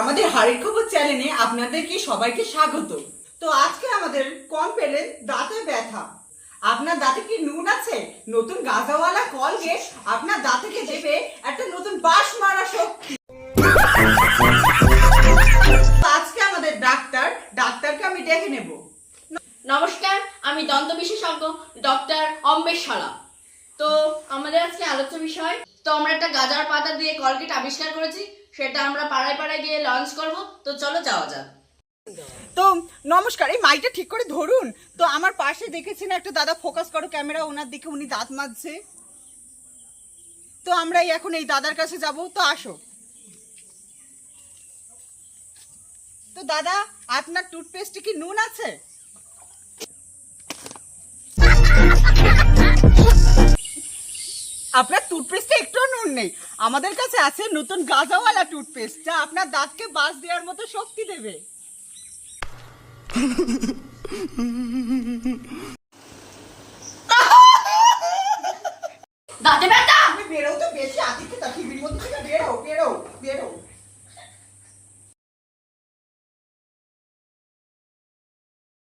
আমাদের হাড়ির খবর চ্যানেলে আপনাদেরকে সবাইকে স্বাগত। তো আজকে আমাদের কম পেলেন দাঁতে ব্যথা। আপনার দাঁতে কি নুন আছে? নতুন গাজাওয়ালা কলগেট আপনার দাঁতকে দেবে একটা নতুন বাস মারা শক্তি। আজকে আমাদের ডাক্তার, ডাক্তারকে আমি ডেকে নেব। নমস্কার, আমি দন্ত বিশেষজ্ঞ ডক্টর অম্বেশ শালা তো আমাদের আজকে আলোচ্য বিষয়। তো আমরা একটা গাজার পাতা দিয়ে কলগেট আবিষ্কার করেছি, সেটা আমরা পাড়ায় পাড়ায় গিয়ে লঞ্চ করব। তো চলো যাওয়া যাক। তো নমস্কার, এই মাইকটা ঠিক করে ধরুন। তো আমার পাশে দেখেছেন একটা দাদা ফোকাস করো ক্যামেরা ওনার দিকে উনি দাঁত মাজছে। তো আমরা এখন এই দাদার কাছে যাব, তো আসো। তো দাদা, আপনার টুথপেস্টে কি নুন আছে? আপনার টুথপেস্টে একটু নুন নেই। আমাদের কাছে আছে নতুন গাজাওয়ালা টুথপেস্ট যা আপনার দাঁতকে বাস দেওয়ার মতো শক্তি দেবে। দাঁতে ব্যথা? আমি বেরো তো বেশি আদিকে তা টিভির